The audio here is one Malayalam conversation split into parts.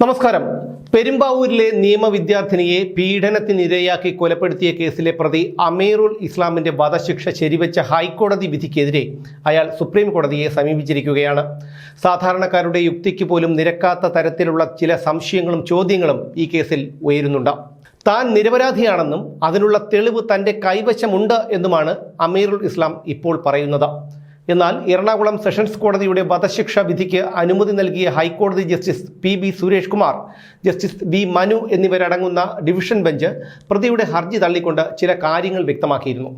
നമസ്കാരം. പെരുമ്പാവൂരിലെ നിയമ വിദ്യാർത്ഥിനിയെ പീഡനത്തിനിരയാക്കി കൊലപ്പെടുത്തിയ കേസിലെ പ്രതി അമീറുൽ ഇസ്ലാമിന്റെ വധശിക്ഷ ശരിവെച്ച ഹൈക്കോടതി വിധിക്കെതിരെ അയാൾ സുപ്രീം കോടതിയെ സമീപിച്ചിരിക്കുകയാണ്. സാധാരണക്കാരുടെ യുക്തിക്ക് പോലും നിരക്കാത്ത തരത്തിലുള്ള ചില സംശയങ്ങളും ചോദ്യങ്ങളും ഈ കേസിൽ ഉയരുന്നുണ്ട്. താൻ നിരപരാധിയാണെന്നും അതിനുള്ള തെളിവ് തന്റെ കൈവശമുണ്ട് എന്നുമാണ് അമീറുൽ ഇസ്ലാം ഇപ്പോൾ പറയുന്നത്. എന്നാൽ എറണാകുളം സെഷൻസ് കോടതിയുടെ വധശിക്ഷ വിധിക്ക് അനുമതി നൽകിയ ഹൈക്കോടതി justice P B Suresh Kumar justice V Manu എന്നിവരടങ്ങുന്ന ഡിവിഷൻ ബെഞ്ച് പ്രതിയുടെ ഹർജി തള്ളിക്കൊണ്ട് ചില കാര്യങ്ങൾ വ്യക്തമാക്കിയിരുന്നു.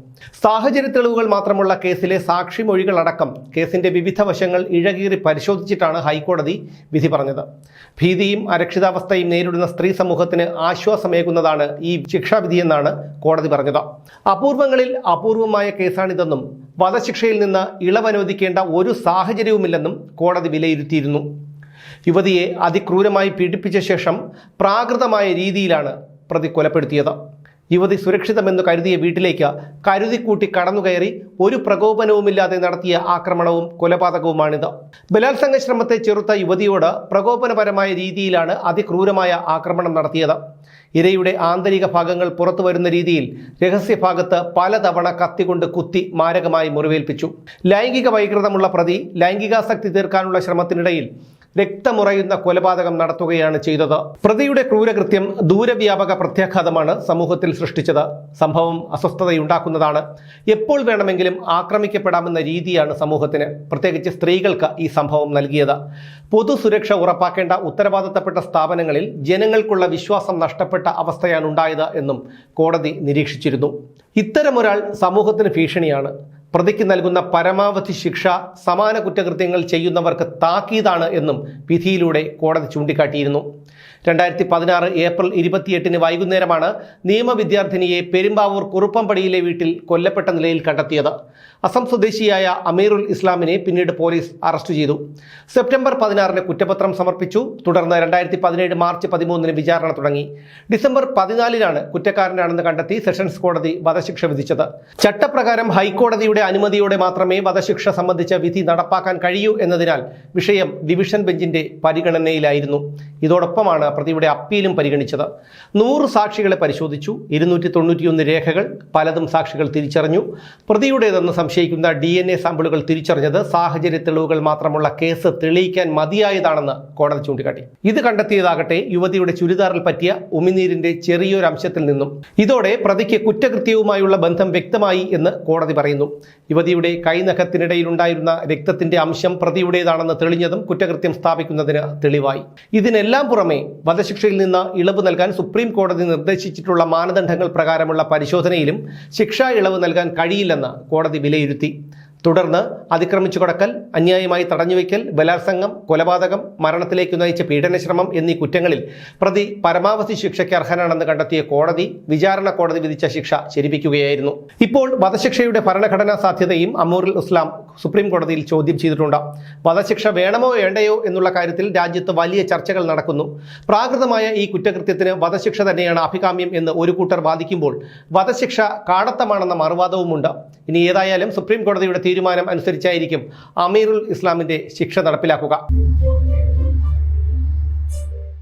സാഹചര്യ തെളിവുകൾ മാത്രമുള്ള കേസിലെ സാക്ഷിമൊഴികളടക്കം കേസിന്റെ വിവിധ വശങ്ങൾ ഇഴകീറി പരിശോധിച്ചിട്ടാണ് ഹൈക്കോടതി വിധി പറഞ്ഞത്. ഭീതിയും അരക്ഷിതാവസ്ഥയും നേരിടുന്ന സ്ത്രീ സമൂഹത്തിന് ആശ്വാസമേകുന്നതാണ് ഈ ശിക്ഷാവിധിയെന്നാണ് കോടതി പറഞ്ഞത്. അപൂർവങ്ങളിൽ അപൂർവമായ കേസാണിതെന്നും വധശിക്ഷയിൽ നിന്ന് ഇളവനുവദിക്കേണ്ട ഒരു സാഹചര്യവുമില്ലെന്നും കോടതി വിലയിരുത്തിയിരുന്നു. യുവതിയെ അതിക്രൂരമായി പീഡിപ്പിച്ച ശേഷം പ്രാകൃതമായ രീതിയിലാണ് പ്രതി കൊലപ്പെടുത്തിയത്. യുവതി സുരക്ഷിതമെന്ന് കരുതിയ വീട്ടിലേക്ക് കരുതിക്കൂട്ടി കടന്നുകയറി ഒരു പ്രകോപനവുമില്ലാതെ നടത്തിയ ആക്രമണവും കൊലപാതകവുമാണിത്. ബലാത്സംഗ ശ്രമത്തെ ചെറുത്ത യുവതിയോട് പ്രകോപനപരമായ രീതിയിലാണ് അതിക്രൂരമായ ആക്രമണം നടത്തിയത്. ഇരയുടെ ആന്തരിക ഭാഗങ്ങൾ പുറത്തു വരുന്ന രീതിയിൽ രഹസ്യഭാഗത്ത് പലതവണ കത്തികൊണ്ട് കുത്തി മാരകമായി മുറിവേൽപ്പിച്ചു. ലൈംഗിക വൈകൃതമുള്ള പ്രതി ലൈംഗികാസക്തി തീർക്കാനുള്ള ശ്രമത്തിനിടയിൽ രക്തമുറയുന്ന കൊലപാതകം നടത്തുകയാണ് ചെയ്തത്. പ്രതിയുടെ ക്രൂരകൃത്യം ദൂരവ്യാപക പ്രത്യാഘാതമാണ് സമൂഹത്തിൽ സൃഷ്ടിച്ചത്. സംഭവം അസ്വസ്ഥതയുണ്ടാക്കുന്നതാണ്. എപ്പോൾ വേണമെങ്കിലും ആക്രമിക്കപ്പെടാമെന്ന രീതിയാണ് സമൂഹത്തിന് പ്രത്യേകിച്ച് സ്ത്രീകൾക്ക് ഈ സംഭവം നൽകിയത്. പൊതുസുരക്ഷ ഉറപ്പാക്കേണ്ട ഉത്തരവാദിത്തപ്പെട്ട സ്ഥാപനങ്ങളിൽ ജനങ്ങൾക്കുള്ള വിശ്വാസം നഷ്ടപ്പെട്ട അവസ്ഥയാണ് ഉണ്ടായത് എന്നും കോടതി നിരീക്ഷിച്ചിരുന്നു. ഇത്തരമൊരാൾ സമൂഹത്തിന് ഭീഷണിയാണ്. പ്രതിക്ക് നൽകുന്ന പരമാവധി ശിക്ഷ സമാന കുറ്റകൃത്യങ്ങൾ ചെയ്യുന്നവർക്ക് താക്കീതാണ് എന്നും വിധിയിലൂടെ കോടതി ചൂണ്ടിക്കാട്ടിയിരുന്നു. രണ്ടായിരത്തി പതിനാറ് ഏപ്രിൽ ഇരുപത്തിയെട്ടിന് വൈകുന്നേരമാണ് നിയമ വിദ്യാർത്ഥിനിയെ പെരുമ്പാവൂർ കുറുപ്പംപടിയിലെ വീട്ടിൽ കൊല്ലപ്പെട്ട നിലയിൽ കണ്ടെത്തിയത്. അസം സ്വദേശിയായ അമീറുൽ ഇസ്ലാമിനെ പിന്നീട് പോലീസ് അറസ്റ്റ് ചെയ്തു. സെപ്റ്റംബർ പതിനാറിന് കുറ്റപത്രം സമർപ്പിച്ചു. തുടർന്ന് രണ്ടായിരത്തി പതിനേഴ് മാർച്ച് പതിമൂന്നിന് വിചാരണ തുടങ്ങി. ഡിസംബർ പതിനാലിനാണ് കുറ്റക്കാരനാണെന്ന് കണ്ടെത്തി സെഷൻസ് കോടതി വധശിക്ഷ വിധിച്ചത്. ചട്ടപ്രകാരം ഹൈക്കോടതിയുടെ അനുമതിയോടെ മാത്രമേ വധശിക്ഷ സംബന്ധിച്ച വിധി നടപ്പാക്കാൻ കഴിയൂ എന്നതിനാൽ വിഷയം ഡിവിഷൻ ബെഞ്ചിന്റെ പരിഗണനയിലായിരുന്നു. ഇതോടൊപ്പമാണ് പ്രതിയുടെ അപ്പീലും പരിഗണിച്ചത്. നൂറ് സാക്ഷികളെ പരിശോധിച്ചു. ഇരുന്നൂറ്റി രേഖകൾ. പലതും സാക്ഷികൾ തിരിച്ചറിഞ്ഞു. പ്രതിയുടേതെന്ന് സംശയിക്കുന്ന ഡി സാമ്പിളുകൾ തിരിച്ചറിഞ്ഞത് സാഹചര്യ തെളിവുകൾ മാത്രമുള്ള കേസ് തെളിയിക്കാൻ മതിയായതാണെന്ന് കോടതി ചൂണ്ടിക്കാട്ടി. ഇത് കണ്ടെത്തിയതാകട്ടെ യുവതിയുടെ ചുരിദാറിൽ പറ്റിയ ഉമിനീരിന്റെ ചെറിയൊരു അംശത്തിൽ നിന്നും. ഇതോടെ പ്രതിക്ക് കുറ്റകൃത്യവുമായുള്ള ബന്ധം വ്യക്തമായി എന്ന് കോടതി പറയുന്നു. യുവതിയുടെ കൈനഖത്തിനിടയിലുണ്ടായിരുന്ന രക്തത്തിന്റെ അംശം പ്രതിയുടേതാണെന്ന് തെളിഞ്ഞതും കുറ്റകൃത്യം സ്ഥാപിക്കുന്നതിന് തെളിവായി. ഇതിനെല്ലാം പുറമെ വധശിക്ഷയിൽ നിന്ന് ഇളവ് നൽകാൻ സുപ്രീം കോടതി നിർദ്ദേശിച്ചിട്ടുള്ള മാനദണ്ഡങ്ങൾ പ്രകാരമുള്ള പരിശോധനയിലും ശിക്ഷാ ഇളവ് നൽകാൻ കഴിയില്ലെന്ന് കോടതി വിലയിരുത്തി. തുടർന്ന് അതിക്രമിച്ചു കടക്കൽ അന്യായമായി തടഞ്ഞുവെക്കൽ ബലാത്സംഗം കൊലപാതകം മരണത്തിലേക്ക് നയിച്ച പീഡനശ്രമം എന്നീ കുറ്റങ്ങളിൽ പ്രതി പരമാവധി ശിക്ഷയ്ക്ക് അർഹനാണെന്ന് കണ്ടെത്തിയ കോടതി വിചാരണ കോടതി വിധിച്ച ശിക്ഷ ശരിപ്പിക്കുകയായിരുന്നു. ഇപ്പോൾ വധശിക്ഷയുടെ ഭരണഘടനാ സാധ്യതയും അമൂറുൽ ഇസ്ലാം സുപ്രീം കോടതിയിൽ ചോദ്യം ചെയ്തിട്ടുണ്ട്. വധശിക്ഷ വേണമോ വേണ്ടയോ എന്നുള്ള കാര്യത്തിൽ രാജ്യത്ത് വലിയ ചർച്ചകൾ നടക്കുന്നു. പ്രാകൃതമായ ഈ കുറ്റകൃത്യത്തിന് വധശിക്ഷ തന്നെയാണ് അഭികാമ്യം എന്ന് ഒരു കൂട്ടർ വാദിക്കുമ്പോൾ വധശിക്ഷ കാടത്തമാണെന്ന മറുവാദവുമുണ്ട്. ഇനി ഏതായാലും സുപ്രീം കോടതിയുടെ തീരുമാനം അനുസരിച്ചായിരിക്കും അമീറുൽ ഇസ്ലാമിന്റെ ശിക്ഷ നടപ്പിലാക്കുക.